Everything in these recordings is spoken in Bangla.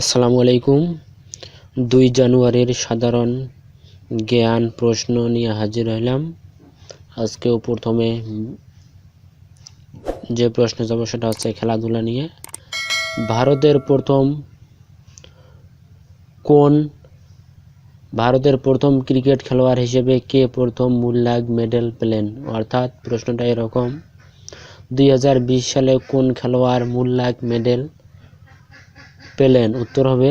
আসসালামু আলাইকুম। দুই জানুয়ারির সাধারণ জ্ঞান প্রশ্ন নিয়ে হাজির হলাম আজকেও প্রথমে যে প্রশ্ন যাব সেটা হচ্ছে খেলাধুলা নিয়ে। ভারতের প্রথম কোন ভারতের প্রথম ক্রিকেট খেলোয়াড় হিসেবে কে প্রথম মূল্যাগ মেডেল পেলেন? অর্থাৎ প্রশ্নটা এরকম, দুই হাজার বিশ সালে কোন খেলোয়াড় মূল্যাগ মেডেল পেলেন, উত্তর হবে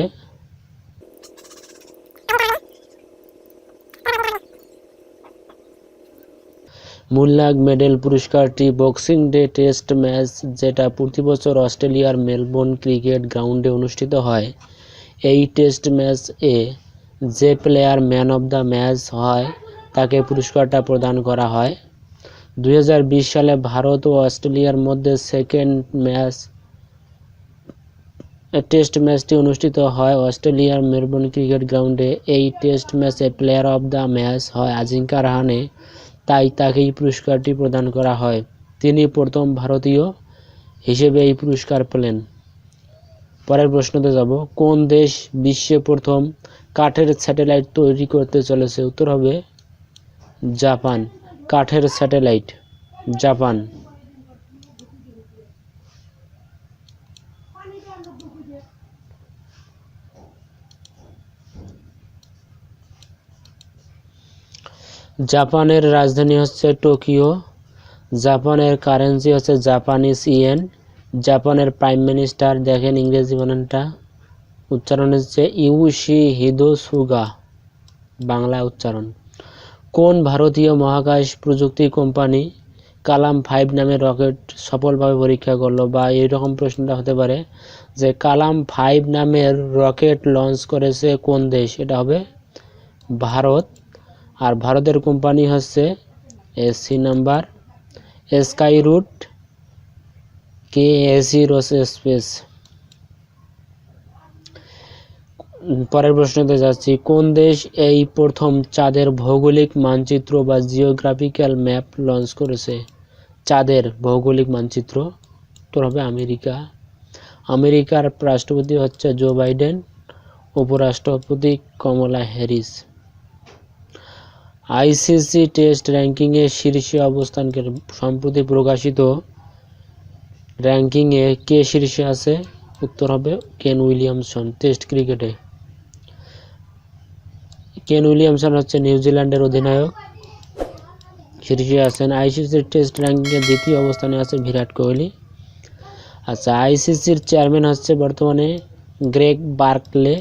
মূল্যাগ মেডেল পুরস্কারটি বক্সিং ডে টেস্ট ম্যাচ যেটা প্রতি বছর অস্ট্রেলিয়ার মেলবোর্ন ক্রিকেট গ্রাউন্ডে অনুষ্ঠিত হয়। এই টেস্ট ম্যাচ এ যে player man of the match হয়, তাকে পুরস্কারটা প্রদান করা হয়। দু হাজার বিশ সালে ভারত ও অস্ট্রেলিয়ার মধ্যে সেকেন্ড ম্যাচ টেস্ট ম্যাচটি অনুষ্ঠিত হয় অস্ট্রেলিয়ার মেলবোর্ন ক্রিকেট গ্রাউন্ডে। এই টেস্ট ম্যাচে প্লেয়ার অব দ্য ম্যাচ হয় আজিঙ্কা রাহানে, তাই তাকে এই পুরস্কারটি প্রদান করা হয়। তিনি প্রথম ভারতীয় হিসেবে এই পুরস্কার পেলেন। পরের প্রশ্নতে যাব। কোন দেশ বিশ্বে প্রথম কাঠের স্যাটেলাইট তৈরি করতে চলেছে? উত্তর হবে জাপান। কাঠের স্যাটেলাইট, জাপান। জাপানের রাজধানী হচ্ছে টোকিও, জাপানের কারেন্সি হচ্ছে জাপানিজ ইয়েন, জাপানের প্রাইম মিনিস্টার, দেখেন ইংরেজি বানানটা উচ্চারণ হচ্ছে ইউশি হিদো সুগা বাংলা উচ্চারণ। কোন ভারতীয় মহাকাশ প্রযুক্তি কোম্পানি কালাম ফাইভ নামের রকেট সফলভাবে পরীক্ষা করল? বা এইরকম প্রশ্নটা হতে পারে যে কালাম ফাইভ নামের রকেট লঞ্চ করেছে কোন দেশ? এটা হবে ভারত। আর ভারতের কোম্পানি হচ্ছে এসি নাম্বার স্কাই রুট কে এসি রোস স্পেস পরের প্রশ্নতে যাচ্ছি, কোন দেশ এই প্রথম চাঁদের ভৌগোলিক মানচিত্র বা জিওগ্রাফিক্যাল ম্যাপ লঞ্চ করেছে? চাঁদের ভৌগোলিক মানচিত্র, উত্তর হবে আমেরিকা। আমেরিকার রাষ্ট্রপতি হচ্ছে জো বাইডেন উপরাষ্ট্রপতি কমলা হ্যারিস। আইসিসি টেস্ট র্যাঙ্কিংয়ে শীর্ষে অবস্থানকে সম্প্রতি প্রকাশিত র্যাঙ্কিংয়ে কে শীর্ষে আছে? উত্তর হবে কেন উইলিয়ামসন টেস্ট ক্রিকেটে। কেন উইলিয়ামসন হচ্ছে নিউজিল্যান্ডের অধিনায়ক। শীর্ষে আছেন আইসিসির টেস্ট র্যাঙ্কিংয়ে দ্বিতীয় অবস্থানে আছে বিরাট কোহলি। আচ্ছা আইসিসির চেয়ারম্যান হচ্ছে বর্তমানে গ্রেগ বার্কলে।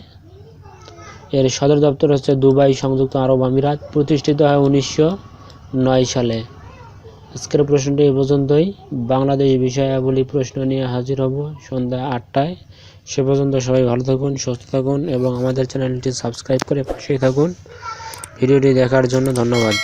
এর সদর দপ্তর হচ্ছে দুবাই, সংযুক্ত আরব আমিরাত, প্রতিষ্ঠিত হয় উনিশশো নয় সালে। আজকের প্রশ্নটি এ পর্যন্তই। বাংলাদেশ বিষয়াবলী প্রশ্ন নিয়ে হাজির হব সন্ধ্যা আটটায়। সে পর্যন্ত সবাই ভালো থাকুন, সুস্থ থাকুন এবং আমাদের চ্যানেলটি সাবস্ক্রাইব করে পাশেই থাকুন। ভিডিওটি দেখার জন্য ধন্যবাদ।